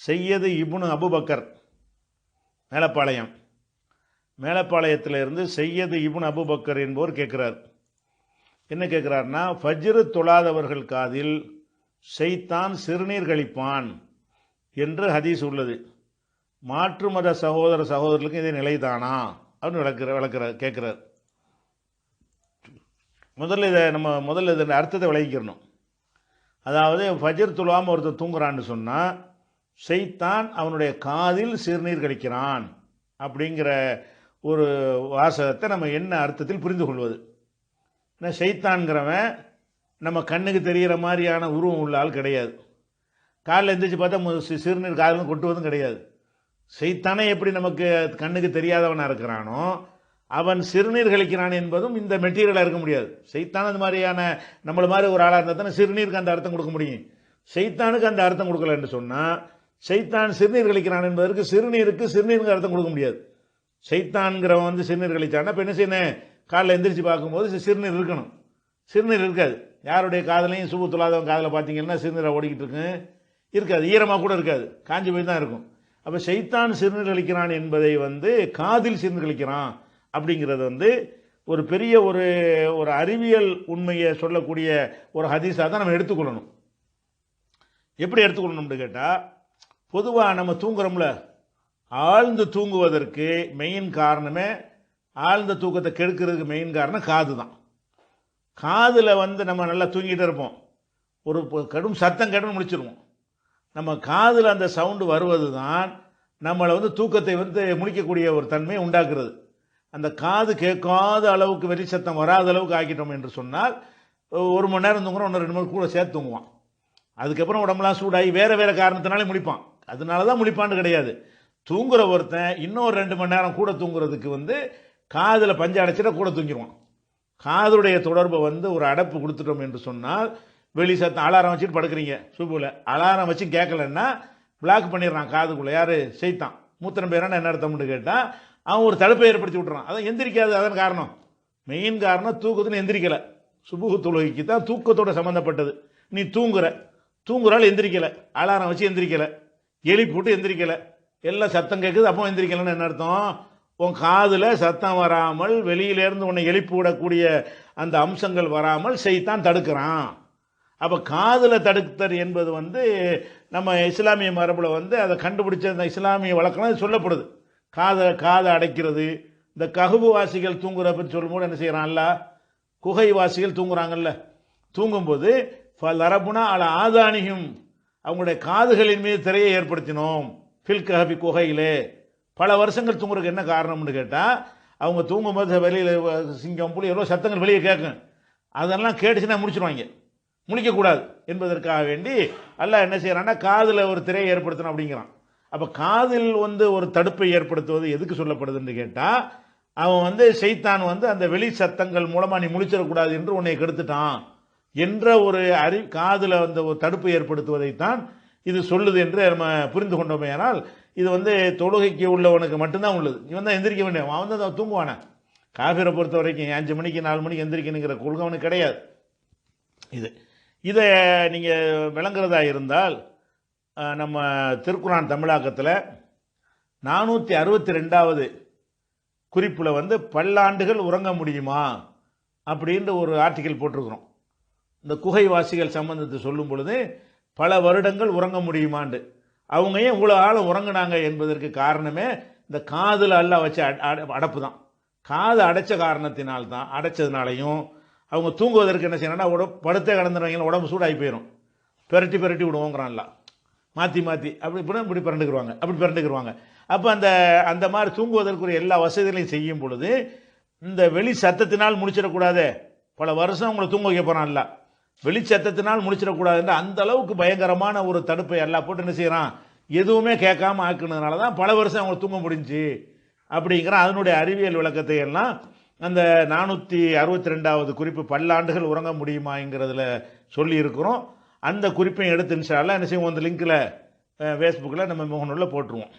செய்யது இப்னு அபுபக்கர். மேலப்பாளையம். மேலப்பாளையத்திலிருந்து செய்யது இப்னு அபுபக்கர் என்பவர் கேட்குறார். என்ன கேட்குறாருன்னா ஃபஜ்ரு தொழாதவர்கள் காதில் செய்தான் சிறுநீர் கழிப்பான் என்று ஹதீஸ் உள்ளது. மாற்று மத சகோதர சகோதரர்களுக்கு இதே நிலைதானா? அப்படின்னு விளக்குற விளக்குறார் கேட்குறார். முதல்ல இதை நம்ம முதல்ல இதன் அர்த்தத்தை விளங்கிக்கிறணும் அதாவது ஃபஜர் துலாமல் ஒருத்தர் தூங்குறான்னு சொன்னால் செய்தான் அவனுடைய காதில் சிறுநீர் கழிக்கிறான் அப்படிங்கிற ஒரு வாசகத்தை நம்ம என்ன அர்த்தத்தில் புரிந்து கொள்வது? ஏன்னா செய்தான்கிறவன் நம்ம கண்ணுக்கு தெரிகிற மாதிரியான உருவம் உள்ள ஆள் கிடையாது. காலில் எந்திரிச்சு பார்த்தா சிறுநீர் காதில் கொட்டுவதும் கிடையாது. செய்தானே எப்படி நமக்கு கண்ணுக்கு தெரியாதவனாக இருக்கிறானோ அவன் சிறுநீர் கழிக்கிறான் என்பதும் இந்த மெட்டீரியலாக இருக்க முடியாது. செய்தான் அந்த மாதிரியான நம்மள மாதிரி ஒரு ஆளாக இருந்தால் தானே சிறுநீருக்கு அந்த அர்த்தம் கொடுக்க முடியும். செய்தானுக்கு அந்த அர்த்தம் கொடுக்கலன்னு சொன்னால் சைத்தான் சிறுநீர் கழிக்கிறான் என்பதற்கு சிறுநீருக்கு சிறுநீருக்கு அர்த்தம் கொடுக்க முடியாது. சைத்தான்கிறவன் வந்து சிறுநீர் கழிச்சான்னா இப்போ என்ன செய்யணும்? காலைல எந்திரிச்சு பார்க்கும்போது சிறுநீர் இருக்கணும். சிறுநீர் இருக்காது. யாருடைய காதலையும் சுபு துலாதவன் காதில் பார்த்தீங்கன்னா சிறுநீரை ஓடிக்கிட்டு இருக்கு. இருக்காது. ஈரமாக கூட இருக்காது. காஞ்சி போய் தான் இருக்கும். அப்போ சைத்தான் சிறுநீர் கழிக்கிறான் என்பதை வந்து காதில் சிறுநீர் கழிக்கிறான் அப்படிங்கிறது வந்து ஒரு பெரிய ஒரு ஒரு அறிவியல் உண்மையை சொல்லக்கூடிய ஒரு ஹதீஸாக தான் நம்ம எடுத்துக்கொள்ளணும். எப்படி எடுத்துக்கொள்ளணும்னு கேட்டால் பொதுவாக நம்ம தூங்குறோம்ல ஆழ்ந்து தூங்குவதற்கு மெயின் காரணமே ஆழ்ந்த தூக்கத்தை கெடுக்கிறதுக்கு மெயின் காரணம் காது தான் காதில் வந்து நம்ம நல்லா தூங்கிட்டு இருப்போம். ஒரு கடும் சத்தம் கடும் முடிச்சிருவோம் நம்ம காதில் அந்த சவுண்டு வருவது தான் நம்மளை வந்து தூக்கத்தை வந்து முழிக்கக்கூடிய ஒரு தன்மையை உண்டாக்குறது. அந்த காது கேட்காத அளவுக்கு வெளி சத்தம் வராத அளவுக்கு ஆக்கிட்டோம் என்று சொன்னால் ஒரு மணி நேரம் தூங்குறோம் ஒன்று ரெண்டு மணி கூட சேர்த்து தூங்குவான். அதுக்கப்புறம் உடம்புலாம் சூடாகி வேறு வேறு காரணத்தினாலே முடிப்பான் அதனால தான் முழிப்பான்னு கிடையாது. தூங்குற ஒருத்தன் இன்னொரு ரெண்டு மணி நேரம் கூட தூங்குறதுக்கு வந்து காதில் பஞ்சு அடைச்சிட்டா கூட தூங்கிடுவான் காதுடைய தொடர்பை வந்து ஒரு அடைப்பு கொடுத்துட்டோம் என்று சொன்னால் வெளி சத்தம் அலாரம் வச்சுட்டு படுக்கிறீங்க சூப்பில் அலாரம் வச்சு கேட்கலன்னா பிளாக் பண்ணிடுறான் காதுக்குள்ளே. யார்? செய்தான் மூத்திரம் பேரான என்ன அர்த்தம்னு கேட்டால் அவன் ஒரு தடுப்பை ஏற்படுத்தி விட்றான் அதான் எந்திரிக்காது அதான் காரணம். மெயின் காரணம் தூக்கத்துன்னு எந்திரிக்கலை. சுபுகு தொழுகைக்கு தான் தூக்கத்தோட சம்மந்தப்பட்டது நீ தூங்குற. தூங்குறாள் எந்திரிக்கலை. அலாரம் வச்சு எந்திரிக்கலை. எலி போட்டு எந்திரிக்கலை. எல்லாம் சத்தம் கேட்குது அப்போ எந்திரிக்கலைன்னு என்ன அர்த்தம்? உன் காதில் சத்தம் வராமல் வெளியிலேருந்து உன்னை எழுப்பி விடக்கூடிய அந்த அம்சங்கள் வராமல் செய்தான் தடுக்கிறான். அப்போ காதில் தடுத்தல் என்பது வந்து நம்ம இஸ்லாமிய மரபில் வந்து அதை கண்டுபிடிச்ச அந்த இஸ்லாமிய வழக்கம் அது சொல்லப்படுது. காதை காதை அடைக்கிறது. இந்த ககுபு வாசிகள் தூங்குற சொல்லும்போது என்ன செய்கிறான்ல குகை வாசிகள் தூங்குறாங்கல்ல. தூங்கும்போது லரபுனா அல ஆதானியும் அவங்களுடைய காதுகளின் மீது திரையை ஏற்படுத்தினோம். ஃபில் கஹபி குகையிலே. பல வருஷங்கள் தூங்குறதுக்கு என்ன காரணம்னு கேட்டால் அவங்க தூங்கும்போது வெளியில் சிங்கம் புலி எவ்வளோ சத்தங்கள் வெளியே கேட்கும். அதெல்லாம் கேட்டுச்சுன்னா முடிச்சிருவாங்க. முழிக்கக்கூடாது என்பதற்காக வேண்டி அல்ல என்ன செய்கிறான்னா காதில் ஒரு திரையை ஏற்படுத்தணும் அப்படிங்கிறான். அப்போ காதில் வந்து ஒரு தடுப்பை ஏற்படுத்துவது எதுக்கு சொல்லப்படுதுன்னு கேட்டால் அவன் வந்து செய்தான் வந்து அந்த வெளி சத்தங்கள் மூலமாக நீ முழிச்சிடக்கூடாது என்று உன்னை கெடுத்துட்டான். என்ற ஒரு அறி காதில் வந்து ஒரு தடுப்பு ஏற்படுத்துவதைத்தான் இது சொல்லுது என்று நம்ம புரிந்து கொண்டோமே ஆனால் இது வந்து தொழுகைக்கு உள்ளவனுக்கு மட்டும்தான் உள்ளது. இவன் தான் எந்திரிக்க வேண்டிய அவன் வந்து அவன் தூங்குவானே? காஃபிரை பொறுத்த வரைக்கும் அஞ்சு மணிக்கு நாலு மணிக்கு எந்திரிக்கணுங்கிற கொள்கை அவனுக்கு கிடையாது. இது. இதை நீங்கள் விளங்குறதா இருந்தால் நம்ம திருக்குறான் தமிழாக்கத்தில் நானூற்றி அறுபத்தி ரெண்டாவது குறிப்பில் வந்து பல்லாண்டுகள் உறங்க முடியுமா? அப்படின்ற ஒரு ஆர்டிக்கல் போட்டிருக்கிறோம். இந்த குகைவாசிகள் சம்பந்தத்தை சொல்லும் பொழுது பல வருடங்கள் உறங்க முடியுமாண்டு. அவங்க ஏன் இவ்வளோ ஆழம் உறங்குனாங்க என்பதற்கு காரணமே இந்த காதில் அல்ல வச்ச அட- அடப்பு தான் காது அடைச்ச காரணத்தினால் தான் அடைச்சதுனாலையும் அவங்க தூங்குவதற்கு என்ன செய்யணும்னா உடம்பு படுத்தே கிடந்துருவாங்க உடம்பு சூடாகி போயிடும் பெரட்டி பெரட்டி விடுவோங்கிறான்ல. மாற்றி மாற்றி அப்படி இப்படி இப்படி பிறண்டுக்குருவாங்க அப்படி பிறண்டுக்குருவாங்க. அப்போ அந்த அந்த மாதிரி தூங்குவதற்குரிய எல்லா வசதிகளையும் செய்யும் பொழுது இந்த வெளி சத்தத்தினால் முடிச்சிடக்கூடாதே. பல வருஷம் உங்களை தூங்க வைக்க போகிறான்ல வெளிச்சத்தத்தினால் முடிச்சிடக்கூடாதுன்ற அந்த அளவுக்கு பயங்கரமான ஒரு தடுப்பை எல்லாம் போட்டு என்ன செய்கிறான் எதுவுமே கேட்காம ஆக்குனதுனால தான் பல வருஷம் அவங்களை தூங்க முடிஞ்சு அப்படிங்கிற அதனுடைய அறிவியல் விளக்கத்தை எல்லாம் அந்த நானூற்றி அறுபத்தி ரெண்டாவது குறிப்பு பல்லாண்டுகள் உறங்க முடியுமாங்கிறதுல சொல்லியிருக்கிறோம் அந்த குறிப்பையும் எடுத்து இன்ஷா என்ன செய்வோம்? அந்த லிங்க்கில் ஃபேஸ்புக்கில் நம்ம முகநூலில் போட்டுருவோம்.